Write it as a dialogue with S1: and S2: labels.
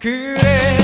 S1: 그래.